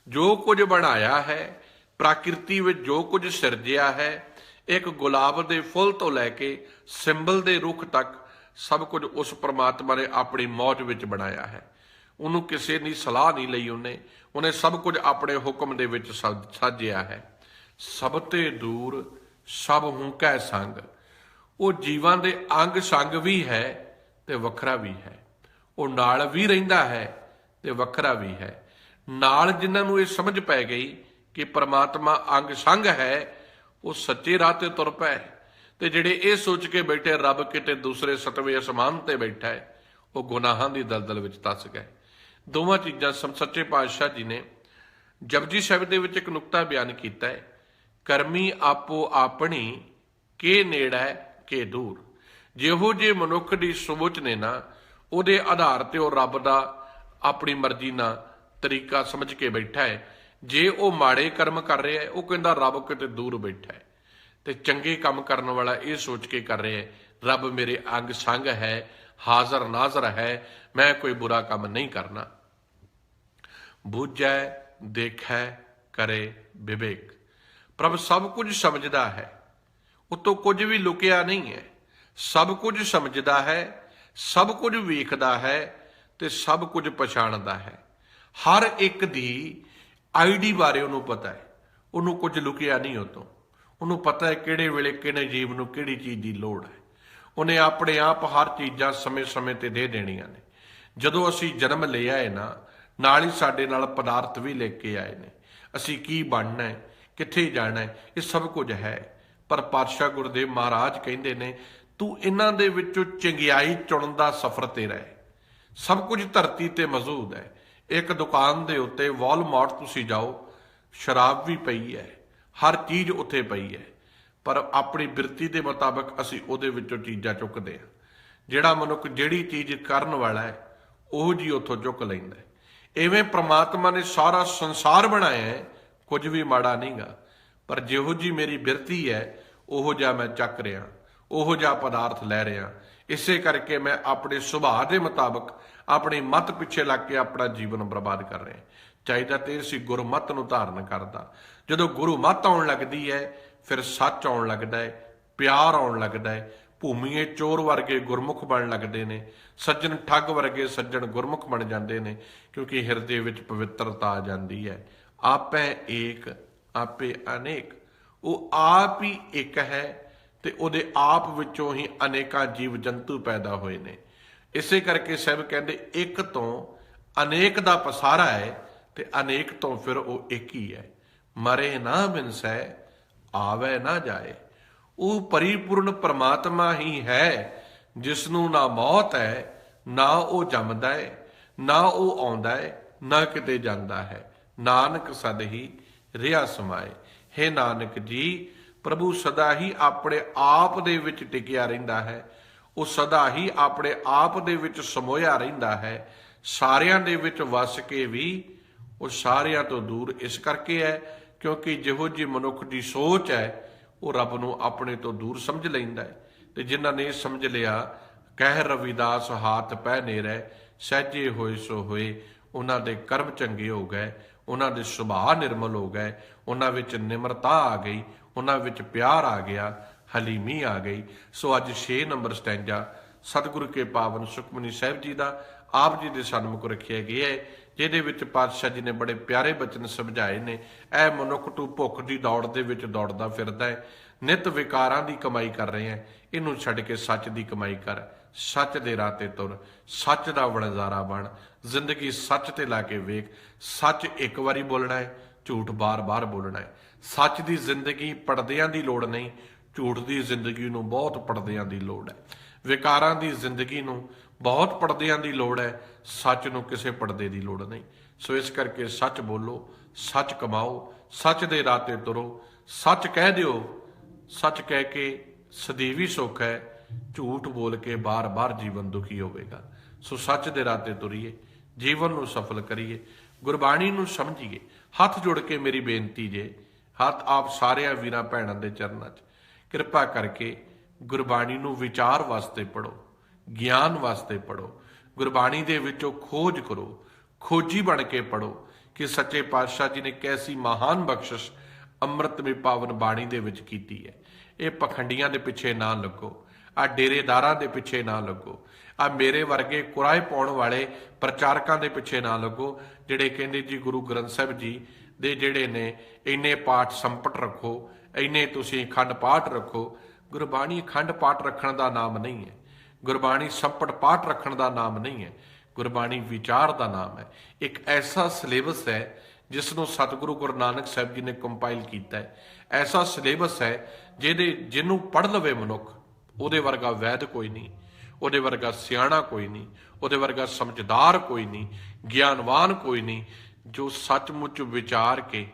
ਜੋ ਕੁਝ ਬਣਾਇਆ ਹੈ, ਪ੍ਰਕਿਰਤੀ ਵਿੱਚ ਜੋ ਕੁਝ ਸਿਰਜਿਆ ਹੈ, ਇੱਕ ਗੁਲਾਬ ਦੇ ਫੁੱਲ ਤੋਂ ਲੈ ਕੇ ਸਿੰਬਲ ਦੇ ਰੁੱਖ ਤੱਕ, ਸਭ ਕੁਝ ਉਸ ਪ੍ਰਮਾਤਮਾ ਨੇ ਆਪਣੀ ਮੌਜ ਵਿੱਚ ਬਣਾਇਆ ਹੈ। ਉਹਨੂੰ ਕਿਸੇ ਦੀ ਸਲਾਹ ਨਹੀਂ ਲਈ ਉਹਨੇ। ਉਹਨੇ ਸਭ ਕੁਝ ਆਪਣੇ ਹੁਕਮ ਦੇ ਵਿੱਚ ਸਾ- ਸਾਜਿਆ ਹੈ। ਸਭ ਤੇ ਦੂਰ ਸਭ ਹੂੰ ਕੈ ਸੰਗ। ਉਹ ਜੀਵਾਂ ਦੇ ਅੰਗ ਸੰਗ ਵੀ ਹੈ ਤੇ ਵੱਖਰਾ ਵੀ ਹੈ। ਉਹ ਨਾਲ ਵੀ ਰਹਿੰਦਾ ਹੈ ਤੇ ਵੱਖਰਾ ਵੀ ਹੈ। ਨਾਲ ਜਿਨ੍ਹਾਂ ਨੂੰ ਇਹ ਸਮਝ ਪੈ ਗਈ ਕਿ ਪ੍ਰਮਾਤਮਾ ਅੰਗ ਸੰਗ ਹੈ, ਉਹ ਸੱਚੇ ਰਾਹ ਤੇ ਤੁਰ ਪਏ ਤੇ ਜਿਹੜੇ ਇਹ ਸੋਚ ਕੇ ਬੈਠੇ, ਰੱਬ ਕਿਤੇ ਦੂਸਰੇ ਸਤਵੇਂ ਅਸਮਾਨ ਤੇ ਬੈਠਾ ਹੈ, ਉਹ ਗੁਨਾਹਾਂ ਦੀ ਦਲਦਲ ਵਿੱਚ ਤਸ ਗਏ। ਦੋਵਾਂ ਚੀਜ਼ਾਂ ਸੱਚੇ ਪਾਤਸ਼ਾਹ ਜੀ ਨੇ ਜਪਜੀ ਸਾਹਿਬ ਦੇ ਵਿੱਚ ਇੱਕ ਨੁਕਤਾ ਬਿਆਨ ਕੀਤਾ ਹੈ। ਕਰਮੀ ਆਪੋ ਆਪਣੀ ਕੇ ਨੇੜਾ ਕੇ ਦੂਰ। ਜਿਹੋ ਜੇ ਮਨੁੱਖ ਦੀ ਸੋਚ ਨੇ ਨਾ, ਉਹਦੇ ਆਧਾਰ ਤੇ ਉਹ ਰੱਬ ਦਾ ਆਪਣੀ ਮਰਜ਼ੀ ਨਾਲ ਤਰੀਕਾ ਸਮਝ ਕੇ ਬੈਠਾ ਹੈ। ਜੇ ਉਹ ਮਾੜੇ ਕਰਮ ਕਰ ਰਿਹਾ ਹੈ, ਉਹ ਕਹਿੰਦਾ ਰੱਬ ਕਿਤੇ ਦੂਰ ਬੈਠਾ ਹੈ। ਤੇ ਚੰਗੇ ਕੰਮ ਕਰਨ ਵਾਲਾ ਇਹ ਸੋਚ ਕੇ ਕਰ ਰਿਹਾ ਹੈ, ਰੱਬ ਮੇਰੇ ਅੰਗ ਸੰਗ ਹੈ, ਹਾਜ਼ਰ ਨਾਜ਼ਰ ਹੈ, ਮੈਂ ਕੋਈ ਬੁਰਾ ਕੰਮ ਨਹੀਂ ਕਰਨਾ। ਬੁੱਝੈ, ਦੇਖੈ, ਕਰੇ ਵਿਵੇਕ। ਪ੍ਰਭ ਸਭ ਕੁਝ ਸਮਝਦਾ ਹੈ। ਉਤੋਂ ਕੁਝ ਵੀ ਲੁਕਿਆ ਨਹੀਂ ਹੈ। ਸਭ ਕੁਝ ਸਮਝਦਾ ਹੈ, ਸਭ ਕੁਝ ਵੇਖਦਾ ਹੈ ਤੇ ਸਭ ਕੁਝ ਪਛਾਣਦਾ ਹੈ। ਹਰ ਇੱਕ ਦੀ ਆਈਡੀ ਬਾਰੇ ਉਹਨੂੰ ਪਤਾ ਹੈ। ਉਹਨੂੰ ਕੁਝ ਲੁਕਿਆ ਨਹੀਂ ਉਤੋਂ। ਉਹਨੂੰ ਪਤਾ ਹੈ ਕਿਹੜੇ ਵੇਲੇ ਕਿਹੜੇ ਜੀਵ ਨੂੰ ਕਿਹੜੀ ਚੀਜ਼ ਦੀ ਲੋੜ ਹੈ। ਉਹਨੇ ਆਪਣੇ ਆਪ ਹਰ ਚੀਜ਼ਾਂ ਸਮੇਂ-ਸਮੇਂ ਤੇ ਦੇ ਦੇਣੀਆਂ ਨੇ। ਜਦੋਂ ਅਸੀਂ ਜਨਮ ਲਿਆ ਹੈ ਨਾ, ਨਾਲ ਹੀ ਸਾਡੇ ਨਾਲ ਪਦਾਰਥ ਵੀ ਲੈ ਕੇ ਆਏ ਨੇ। ਅਸੀਂ ਕੀ ਬਣਨਾ ਹੈ, ਕਿੱਥੇ ਜਾਣਾ ਹੈ, ਇਹ ਸਭ ਕੁਝ ਹੈ। ਪਰ ਪਾਤਸ਼ਾਹ ਗੁਰਦੇਵ ਮਹਾਰਾਜ ਕਹਿੰਦੇ ਨੇ, ਤੂੰ ਇਹਨਾਂ ਦੇ ਵਿੱਚੋਂ ਚੰਗਿਆਈ ਚੁਣਨ ਦਾ ਸਫ਼ਰ ਤੇਰਾ ਹੈ। ਸਭ ਕੁਝ ਧਰਤੀ ਤੇ ਮੌਜੂਦ ਹੈ। ਇੱਕ ਦੁਕਾਨ ਦੇ ਉੱਤੇ ਵਾਲਮਾਰਟ ਤੁਸੀਂ ਜਾਓ, ਸ਼ਰਾਬ ਵੀ ਪਈ ਹੈ, ਹਰ ਚੀਜ਼ ਉੱਥੇ ਪਈ ਹੈ। ਪਰ ਆਪਣੀ ਬਿਰਤੀ ਦੇ ਮੁਤਾਬਕ ਅਸੀਂ ਉਹਦੇ ਵਿੱਚੋਂ ਚੀਜ਼ਾਂ ਚੁੱਕਦੇ ਹਾਂ। ਜਿਹੜਾ ਮਨੁੱਖ ਜਿਹੜੀ ਚੀਜ਼ ਕਰਨ ਵਾਲਾ ਹੈ, ਉਹ ਜੀ ਉੱਥੋਂ ਚੁੱਕ ਲੈਂਦਾ ਹੈ। ਐਵੇਂ ਪ੍ਰਮਾਤਮਾ ਨੇ ਸਾਰਾ ਸੰਸਾਰ ਬਣਾਇਆ ਹੈ, ਕੁਝ ਵੀ ਮਾੜਾ ਨਹੀਂਗਾ ਪਰ ਜਿਹੋ ਜੀ ਮੇਰੀ ਬਿਰਤੀ ਹੈ ਉਹੋ ਜਿਹਾ ਮੈਂ ਚੱਕ ਰਿਹਾ, ਉਹੋ ਜਿਹਾ ਪਦਾਰਥ ਲੈ ਰਿਹਾ। ਇਸੇ ਕਰਕੇ ਮੈਂ ਆਪਣੇ ਸੁਭਾਅ ਦੇ ਮੁਤਾਬਕ ਆਪਣੀ ਮਤ ਪਿੱਛੇ ਲੱਗ ਕੇ ਆਪਣਾ ਜੀਵਨ ਬਰਬਾਦ ਕਰ ਰਿਹਾ। ਚਾਹੀਦਾ ਤੇ ਸੀ ਗੁਰਮਤ ਨੂੰ ਧਾਰਨ ਕਰਦਾ। ਜਦੋਂ ਗੁਰੂ ਮਤ ਆਉਣ ਲੱਗਦੀ ਹੈ, ਫਿਰ ਸੱਚ ਆਉਣ ਲੱਗਦਾ ਹੈ, ਪਿਆਰ ਆਉਣ ਲੱਗਦਾ ਹੈ। ਭੂਮੀਏ ਚੋਰ ਵਰਗੇ ਗੁਰਮੁਖ ਬਣ ਲੱਗਦੇ ਨੇ। ਸੱਜਣ ਠੱਗ ਵਰਗੇ ਸੱਜਣ ਗੁਰਮੁਖ ਬਣ ਜਾਂਦੇ ਨੇ, ਕਿਉਂਕਿ ਹਿਰਦੇ ਵਿੱਚ ਪਵਿੱਤਰਤਾ ਆ ਜਾਂਦੀ ਹੈ। ਆਪੇ ਏਕ, ਆਪੇ ਅਨੇਕ। ਉਹ ਆਪ ਹੀ ਇੱਕ ਹੈ ਤੇ ਉਹਦੇ ਆਪ ਵਿੱਚੋਂ ਹੀ ਅਨੇਕਾਂ ਜੀਵ ਜੰਤੂ ਪੈਦਾ ਹੋਏ ਨੇ। ਇਸੇ ਕਰਕੇ ਸਾਹਿਬ ਕਹਿੰਦੇ, ਇੱਕ ਤੋਂ ਅਨੇਕ ਦਾ ਪਸਾਰਾ ਹੈ ਤੇ ਅਨੇਕ ਤੋਂ ਫਿਰ ਉਹ ਇੱਕ ਹੀ ਹੈ। ਮਰੇ ਨਾ ਬਿਨਸੈ ਆਵੇ ਨਾ ਜਾਏ। ਉਹ ਪਰਿਪੂਰਨ ਪਰਮਾਤਮਾ ਹੀ ਹੈ ਜਿਸ ਨੂੰ ਨਾ ਮੌਤ ਹੈ, ਨਾ ਉਹ ਜੰਮਦਾ ਹੈ, ਨਾ ਉਹ ਆਉਂਦਾ ਹੈ, ਨਾ ਕਿਤੇ ਜਾਂਦਾ ਹੈ। ਨਾਨਕ ਸਦ ਹੀ ਰਿਹਾ ਸਮਾਏ। ਹੈ ਨਾਨਕ ਜੀ, ਪ੍ਰਭੂ ਸਦਾ ਹੀ ਆਪਣੇ ਆਪ ਦੇ ਵਿੱਚ ਟਿਕਿਆ ਰਹਿੰਦਾ ਹੈ। ਉਹ ਸਦਾ ਹੀ ਆਪਣੇ ਆਪ ਦੇ ਵਿੱਚ ਸਮੋਇਆ ਰਹਿੰਦਾ ਹੈ। ਸਾਰਿਆਂ ਦੇ ਵਿੱਚ ਵਸ ਕੇ ਵੀ ਉਹ ਸਾਰਿਆਂ ਤੋਂ ਦੂਰ ਇਸ ਕਰਕੇ ਹੈ, ਕਿਉਂਕਿ ਜਿਹੋ ਜੀ ਮਨੁੱਖ ਦੀ ਸੋਚ ਹੈ, ਉਹ ਰੱਬ ਨੂੰ ਆਪਣੇ ਤੋਂ ਦੂਰ ਸਮਝ ਲੈਂਦਾ ਹੈ। ਤੇ ਜਿਨ੍ਹਾਂ ਨੇ ਸਮਝ ਲਿਆ, ਕਹਿ ਰਵਿਦਾਸ ਹਾਥ ਪੈ ਨੇਰੇ, ਸਹਿਜੇ ਹੋਏ ਸੋ ਹੋਏ, ਉਹਨਾਂ ਦੇ ਕਰਮ ਚੰਗੇ ਹੋ ਗਏ। ਉਹਨਾਂ ਦੇ ਸੁਭਾਅ ਨਿਰਮਲ ਹੋ ਗਏ, ਉਹਨਾਂ ਵਿੱਚ ਨਿਮਰਤਾ ਆ ਗਈ, ਉਹਨਾਂ ਵਿੱਚ ਪਿਆਰ ਆ ਗਿਆ, ਹਲੀਮੀ ਆ ਗਈ। ਸੋ ਅੱਜ 6 ਨੰਬਰ ਸਟੈਂਜਾ ਸਤਿਗੁਰੂ ਕੇ ਪਾਵਨ ਸੁਖਮਨੀ ਸਾਹਿਬ ਜੀ ਦਾ ਆਪ ਜੀ ਦੇ ਸਨਮੁਖ ਰੱਖਿਆ ਗਿਆ ਹੈ, ਜਿਹਦੇ ਵਿੱਚ ਪਾਤਸ਼ਾਹ ਜੀ ਨੇ ਬੜੇ ਪਿਆਰੇ ਬਚਨ ਸਮਝਾਏ ਨੇ। ਇਹ ਮਨੁੱਖ ਤੂੰ ਭੁੱਖ ਦੀ ਦੌੜ ਦੇ ਵਿੱਚ ਦੌੜਦਾ ਫਿਰਦਾ ਹੈ, ਨਿਤ ਵਿਕਾਰਾਂ ਦੀ ਕਮਾਈ ਕਰ ਰਹੇ ਹੈ, ਇਹਨੂੰ ਛੱਡ ਕੇ ਸੱਚ ਦੀ ਕਮਾਈ ਕਰ, ਸੱਚ ਦੇ ਰਾਹ ਤੇ ਤੁਰ, ਸੱਚ ਦਾ ਵਣਜ਼ਾਰਾ ਬਣ ਜ਼ਿੰਦਗੀ ਸੱਚ ਤੇ ਲਾ ਕੇ ਵੇਖ, ਸੱਚ ਇੱਕ ਵਾਰੀ ਬੋਲਣਾ ਹੈ, ਝੂਠ ਬਾਰ-ਬਾਰ ਬੋਲਣਾ ਹੈ। ਸੱਚ ਦੀ ਜ਼ਿੰਦਗੀ ਪਰਦਿਆਂ ਦੀ ਲੋੜ ਨਹੀਂ, ਝੂਠ ਦੀ ਜ਼ਿੰਦਗੀ ਨੂੰ ਬਹੁਤ ਪਰਦਿਆਂ ਦੀ ਲੋੜ ਹੈ। ਵਿਕਾਰਾਂ ਦੀ ਜ਼ਿੰਦਗੀ ਨੂੰ ਬਹੁਤ ਪਰਦਿਆਂ ਦੀ ਲੋੜ ਹੈ, ਸੱਚ ਨੂੰ ਕਿਸੇ ਪਰਦੇ ਦੀ ਲੋੜ ਨਹੀਂ। ਸੋ ਇਸ ਕਰਕੇ ਸੱਚ ਬੋਲੋ, ਸੱਚ ਕਮਾਓ, ਸੱਚ ਦੇ ਰਾਹ ਤੇ ਤੁਰੋ, ਸੱਚ ਕਹਿ ਦਿਓ, ਸੱਚ ਕਹਿ ਕੇ ਸਦੀਵੀ ਸੁੱਖ ਹੈ, ਝੂਠ ਬੋਲ ਕੇ ਬਾਰ-ਬਾਰ ਜੀਵਨ ਦੁਖੀ ਹੋਵੇਗਾ। ਸੋ ਸੱਚ ਦੇ ਰਾਹ ਤੇ ਤੁਰੀਏ। ਜੀਵਨ ਨੂੰ ਸਫਲ ਕਰੀਏ, ਗੁਰਬਾਣੀ ਨੂੰ ਸਮਝੀਏ, ਹੱਥ ਜੋੜ ਕੇ ਮੇਰੀ ਬੇਨਤੀ ਜੇ, ਹੱਥ ਆਪ ਸਾਰਿਆਂ ਵੀਰਾਂ ਭੈਣਾਂ ਦੇ ਚਰਨਾਂ 'ਚ। ਕਿਰਪਾ ਕਰਕੇ ਗੁਰਬਾਣੀ ਨੂੰ ਵਿਚਾਰ ਵਾਸਤੇ ਪੜੋ ਗਿਆਨ ਵਾਸਤੇ ਪੜੋ ਗੁਰਬਾਣੀ ਦੇ ਵਿੱਚੋਂ ਖੋਜ ਕਰੋ, ਖੋਜੀ ਬਣ ਕੇ ਪੜੋ ਕਿ ਸੱਚੇ ਪਾਤਸ਼ਾਹ ਜੀ ਨੇ ਕੈਸੀ ਮਹਾਨ ਬਖਸ਼ਿਸ਼ ਅੰਮ੍ਰਿਤ ਅੰਮ੍ਰਿਤਮਈ ਪਾਵਨ ਬਾਣੀ ਦੇ ਵਿੱਚ ਕੀਤੀ ਹੈ। ਇਹ ਪਖੰਡੀਆਂ ਦੇ ਪਿੱਛੇ ਨਾ ਲੱਗੋ ਆ ਡੇਰੇਦਾਰਾਂ ਦੇ ਪਿੱਛੇ ਨਾ ਲੱਗੋ। ਆ ਮੇਰੇ ਵਰਗੇ ਕੁਰਾਏ ਪਾਉਣ ਵਾਲੇ ਪ੍ਰਚਾਰਕਾਂ ਦੇ ਪਿੱਛੇ ਨਾ ਲੱਗੋ, ਜਿਹੜੇ ਕਹਿੰਦੇ ਜੀ ਗੁਰੂ ਗ੍ਰੰਥ ਸਾਹਿਬ ਜੀ ਦੇ ਜਿਹੜੇ ਨੇ ਇੰਨੇ ਪਾਠ ਸੰਪਟ ਰੱਖੋ, ਇੰਨੇ ਤੁਸੀਂ ਖੰਡ ਪਾਠ ਰੱਖੋ, ਗੁਰਬਾਣੀ ਖੰਡ ਪਾਠ ਰੱਖਣ ਦਾ ਨਾਮ ਨਹੀਂ ਹੈ। ਗੁਰਬਾਣੀ ਸੰਪਟ ਪਾਠ ਰੱਖਣ ਦਾ ਨਾਮ ਨਹੀਂ ਹੈ। ਗੁਰਬਾਣੀ ਵਿਚਾਰ ਦਾ ਨਾਮ ਹੈ। ਇੱਕ ਐਸਾ ਸਿਲੇਬਸ ਹੈ ਜਿਸ ਨੂੰ ਸਤਿਗੁਰੂ ਗੁਰੂ ਨਾਨਕ ਸਾਹਿਬ ਜੀ ਨੇ ਕੰਪਾਈਲ ਕੀਤਾ ਹੈ। ਐਸਾ ਸਿਲੇਬਸ ਹੈ ਜਿਹਦੇ ਜਿਹਨੂੰ ਪੜ੍ਹ ਲਵੇ ਮਨੁੱਖ। ਉਹਦੇ ਵਰਗਾ ਵੈਦ ਕੋਈ ਨਹੀਂ, ਉਹਦੇ ਵਰਗਾ ਸਿਆਣਾ ਕੋਈ ਨਹੀਂ, ਉਹਦੇ ਵਰਗਾ ਸਮਝਦਾਰ ਕੋਈ ਨਹੀਂ, ਗਿਆਨਵਾਨ ਕੋਈ ਨਹੀਂ, ਜੋ ਸੱਚਮੁੱਚ ਵਿਚਾਰ ਕੇ,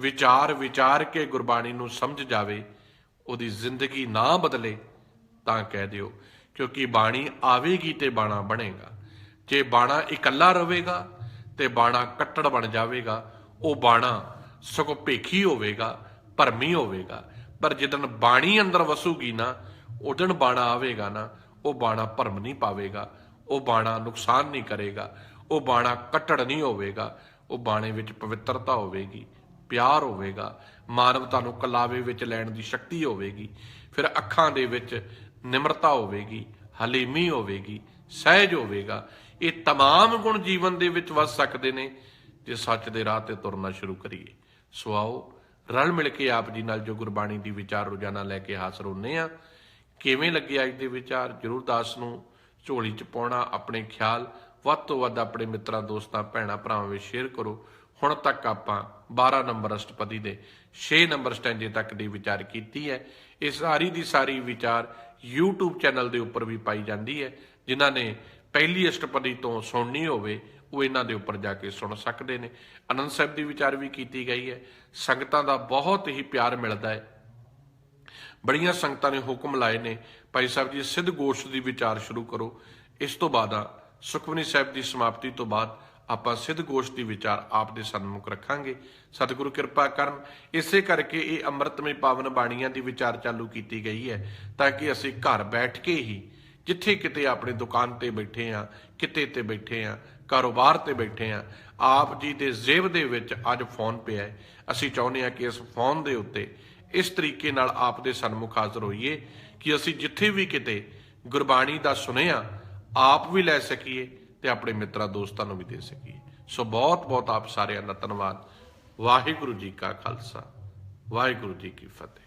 ਵਿਚਾਰ ਵਿਚਾਰ ਕੇ ਗੁਰਬਾਣੀ ਨੂੰ ਸਮਝ ਜਾਵੇ, ਉਹਦੀ ਜ਼ਿੰਦਗੀ ਨਾ ਬਦਲੇ ਤਾਂ ਕਹਿ ਦਿਓ, ਕਿਉਂਕਿ ਬਾਣੀ ਆਵੇਗੀ ਤੇ ਬਾਣਾ ਬਣੇਗਾ। ਜੇ ਬਾਣਾ ਇਕੱਲਾ ਰਹੇਗਾ ਤੇ ਬਾਣਾ ਕੱਟੜ ਬਣ ਜਾਵੇਗਾ, ਉਹ ਬਾਣਾ ਸਗੋਂ ਭੇਖੀ ਹੋਵੇਗਾ, ਭਰਮੀ ਹੋਵੇਗਾ। ਪਰ ਜਦੋਂ ਬਾਣੀ ਅੰਦਰ ਵਸੂਗੀ ਨਾ ਉਦਣ ਬਾਣਾ ਆਵੇਗਾ ਨਾ ਉਹ ਬਾਣਾ ਭਰਮ ਨਹੀਂ ਪਾਵੇਗਾ ਉਹ ਬਾਣਾ ਨੁਕਸਾਨ ਨਹੀਂ ਕਰੇਗਾ ਉਹ ਬਾਣਾ ਕੱਟੜ ਨਹੀਂ ਹੋਵੇਗਾ ਉਹ ਬਾਣੇ ਵਿੱਚ ਪਵਿੱਤਰਤਾ ਹੋਵੇਗੀ ਪਿਆਰ ਹੋਵੇਗਾ ਮਾਨਵਤਾ ਨੂੰ ਕਲਾਵੇ ਵਿੱਚ ਲੈਣ ਦੀ ਸ਼ਕਤੀ ਹੋਵੇਗੀ ਫਿਰ ਅੱਖਾਂ ਦੇ ਵਿੱਚ ਨਿਮਰਤਾ ਹੋਵੇਗੀ ਹਲੀਮੀ ਹੋਵੇਗੀ ਸਹਿਜ ਹੋਵੇਗਾ ਇਹ तमाम ਗੁਣ ਜੀਵਨ ਦੇ ਵਿੱਚ ਵਸ ਸਕਦੇ ਨੇ ਜੇ ਸੱਚ ਦੇ ਰਾਹ ਤੇ ਤੁਰਨਾ ਸ਼ੁਰੂ ਕਰੀਏ ਸੋ ਆਓ ਰਲ ਮਿਲ ਕੇ ਆਪ ਜੀ ਨਾਲ ਜੋ ਗੁਰਬਾਣੀ ਦੀ ਵਿਚਾਰ ਰੋਜ਼ਾਨਾ ਲੈ ਕੇ ਹਾਜ਼ਰ ਹੁੰਨੇ ਆ ਕਿਵੇਂ ਲੱਗੇ ਅੱਜ ਦੇ ਵਿਚਾਰ? ਜਰੂਰ ਦਾਸ ਨੂੰ ਝੋਲੀ ਚ ਪਾਉਣਾ, ਆਪਣੇ ਖਿਆਲ। ਵੱਧ ਤੋਂ ਵੱਧ ਆਪਣੇ ਮਿੱਤਰਾਂ, ਦੋਸਤਾਂ, ਭੈਣਾਂ, ਭਰਾਵਾਂ ਵਿੱਚ ਸ਼ੇਅਰ ਕਰੋ। ਹੁਣ ਤੱਕ ਆਪਾਂ 12 ਨੰਬਰ ਅਸ਼ਟਪਦੀ ਦੇ 6 ਨੰਬਰ ਸਟੈਂਜੇ ਤੱਕ ਦੀ ਵਿਚਾਰ ਕੀਤੀ ਹੈ। ਇਹ ਸਾਰੀ ਦੀ ਸਾਰੀ ਵਿਚਾਰ YouTube ਚੈਨਲ ਦੇ ਉੱਪਰ ਵੀ ਪਾਈ ਜਾਂਦੀ ਹੈ। ਜਿਨ੍ਹਾਂ ਨੇ ਪਹਿਲੀ ਅਸ਼ਟਪਦੀ ਤੋਂ ਸੁਣਨੀ ਹੋਵੇ, ਉਹ ਇਹਨਾਂ ਦੇ ਉੱਪਰ ਜਾ ਕੇ ਸੁਣ ਸਕਦੇ ਨੇ। ਅਨੰਦ ਸਾਹਿਬ ਦੀ ਵਿਚਾਰ ਵੀ ਕੀਤੀ ਗਈ ਹੈ। ਸੰਗਤਾਂ ਦਾ ਬਹੁਤ ਹੀ ਪਿਆਰ ਮਿਲਦਾ ਹੈ। ਬੜੀਆਂ ਸੰਗਤਾਂ ਨੇ ਹੁਕਮ ਲਾਏ ਨੇ। ਭਾਈ ਸਾਹਿਬ ਜੀ, ਸਿੱਧ ਗੋਸ਼ਟ ਦੀ ਵਿਚਾਰ ਸ਼ੁਰੂ ਕਰੋ। ਇਸ ਤੋਂ ਬਾਅਦ ਆ, ਸੁਖਮਨੀ ਸਾਹਿਬ ਦੀ ਸਮਾਪਤੀ ਤੋਂ ਬਾਅਦ ਆਪਾਂ ਸਿੱਧ ਗੋਸ਼ਟ ਦੀ ਵਿਚਾਰ ਆਪ ਦੇ ਸਨਮੁਖ ਰੱਖਾਂਗੇ। ਸਤਿਗੁਰੂ ਕਿਰਪਾ ਕਰਨ। ਇਸੇ ਕਰਕੇ ਇਹ ਅੰਮ੍ਰਿਤਮਈ ਪਾਵਨ ਬਾਣੀਆਂ ਦੀ ਵਿਚਾਰ ਚਾਲੂ ਕੀਤੀ ਗਈ ਹੈ, ਤਾਂ ਕਿ ਅਸੀਂ ਘਰ ਬੈਠ ਕੇ ਹੀ ਜਿੱਥੇ ਕਿਤੇ ਆਪਣੇ ਦੁਕਾਨ ਤੇ ਬੈਠੇ ਆ ਕਿਤੇ ਤੇ ਬੈਠੇ ਆ ਕਾਰੋਬਾਰ ਤੇ ਬੈਠੇ ਆ ਆਪ ਜੀ ਦੇ ਜੇਬ ਦੇ ਵਿੱਚ ਅੱਜ ਫੋਨ ਪਿਆ ਹੈ। ਅਸੀਂ ਚਾਹੁੰਦੇ ਆ ਕਿ ਇਸ ਫੋਨ ਦੇ ਉੱਤੇ ਇਸ ਤਰੀਕੇ ਨਾਲ ਆਪ ਦੇ ਸਨਮੁਖ ਹਾਜ਼ਰ ਹੋਈਏ ਕਿ ਅਸੀਂ ਜਿੱਥੇ ਵੀ ਕਿਤੇ ਗੁਰਬਾਣੀ ਦਾ ਸੁਨੇਹਾ ਆਪ ਵੀ ਲੈ ਸਕੀਏ ਤੇ ਆਪਣੇ ਮਿੱਤਰਾਂ ਦੋਸਤਾਂ ਨੂੰ ਵੀ ਦੇ ਸਕੀਏ। ਸੋ ਬਹੁਤ ਬਹੁਤ ਆਪ ਸਾਰਿਆਂ ਦਾ ਧੰਨਵਾਦ। ਵਾਹਿਗੁਰੂ ਜੀ ਕਾ ਖਾਲਸਾ, ਵਾਹਿਗੁਰੂ ਜੀ ਕੀ ਫਤਿਹ।